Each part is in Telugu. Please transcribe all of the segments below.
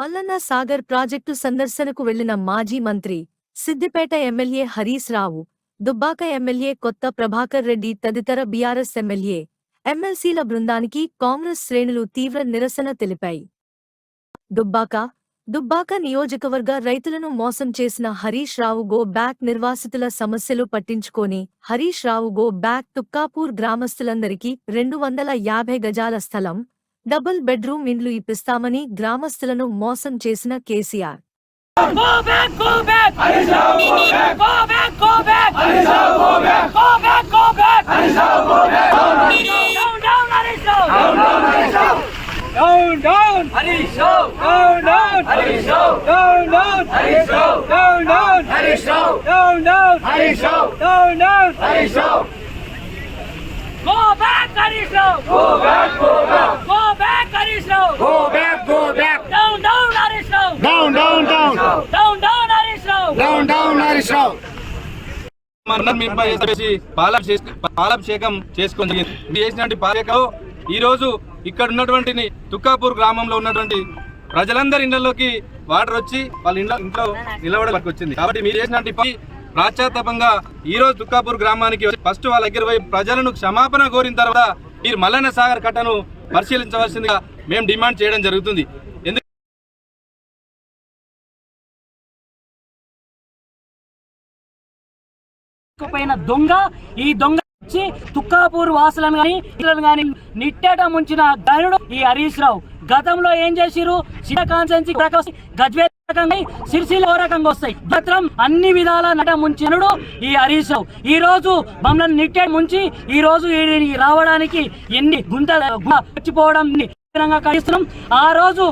మల్లన్న సాగర్ ప్రాజెక్టు సందర్శనకు వెళ్ళిన మాజీ మంత్రి సిద్దిపేట ఎమ్మెల్యే హరీశ్ రావు దుబ్బాక ఎమ్మెల్యే కొత్త ప్రభాకర్ రెడ్డి తదితర బీఆర్ఎస్ ఎమ్మెల్యే ఎమ్మెల్సీల బృందానికి కాంగ్రెస్ శ్రేణులు తీవ్ర నిరసన తెలిపాయి. దుబ్బాక దుబ్బాక నియోజకవర్గ రైతులను మోసం చేసిన హరీష్ రావు గో బ్యాక్ నిర్వాసితుల సమస్యలు పట్టించుకొని హరీష్ రావు గో బ్యాక్ తుక్కాపూర్ గ్రామస్తులందరికీ రెండు వందల యాభై గజాల స్థలం డబుల్ బెడ్రూమ్ ఇండ్లు ఇప్పిస్తామని గ్రామస్తులను మోసం చేసిన KCR Go back, Harry Go back, go back! Go Rao! Go back, go back. Down, down, Harish Rao! Down, down, down. Down, down, Harish Rao! Down, Harish Rao. పాలాభిషేకం జరిగింది చేసినటువంటి పాలకలో ఇక్కడ ఉన్నటువంటి తుక్కాపూర్ గ్రామంలో ఉన్నటువంటి ప్రజలందరి ఇళ్ళలోకి వాటర్ వచ్చి వాళ్ళ ఇంట్లో ఇంట్లో నిలబడడానికి వచ్చింది కాబట్టి మీరు చేసినటువంటి ఈ రోజు తుక్కాపూర్ గ్రామానికి వచ్చి ఫస్ట్ వాళ్ళ దగ్గర పోయి ప్రజలను క్షమాపణ కోరిన తర్వాత మీరు మల్లన్న సాగర్ కట్టను పరిశీలించవలసిందిగా మేము డిమాండ్ చేయడం జరుగుతుంది. ఎందుకు పైన దొంగ ఈ దొంగ వచ్చి తుక్కాపూర్ వాసులను కానీ ఇతరులను నిట్టేట ముంచిన గరుడు ఈ హరీష్ రావు. గతంలో ఏం చేసిరు కాన్సెన్సీ గజ్వే రకంగా సిరిసిల్ల రకంగా వస్తాయి. మాత్రం అన్ని విధాల నట ముంచినడు ఈ హరీష్ రావు. ఈ రోజు మమ్మల్ని నిట్టే ముంచి ఈ రోజు రావడానికి ఎన్ని గుంత వచ్చిపోవడం ఖండిస్తున్నాం. ఆ రోజు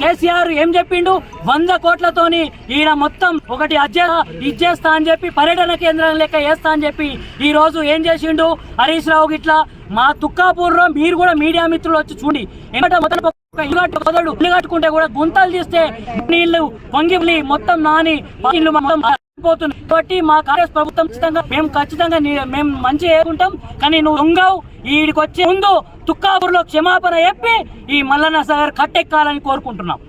కేసీఆర్ ఏం చెప్పిండు? వంద కోట్లతోని ఈయన మొత్తం ఒకటి అజ్జే ఇచ్చేస్తా అని చెప్పి పర్యటన కేంద్రం లెక్క వేస్తా అని చెప్పి ఈ రోజు ఏం చేసిండు? హరీష్ రావు గిట్లా మా తుక్కాపూర్లో మీరు కూడా మీడియా మిత్రులు వచ్చి చూడండి. ఎందుకంటే మొదలు ఇల్లు కట్టుకుంటే కూడా గుంతలు తీస్తే నీళ్ళు పొంగిలి మొత్తం నాని ఇల్లు మొత్తం పోతుంది కాబట్టి మా కాంగ్రెస్ ప్రభుత్వం ఖచ్చితంగా మేము ఖచ్చితంగా నీ- మేము మంచి చేసుకుంటాం కానీ నువ్వు దొంగవు. ఈడికి వచ్చే ముందు తుక్కాపూర్లో క్షమాపణ చెప్పి ఈ మల్లన్న సాగర్ కట్టెక్కాలని కోరుకుంటున్నాం.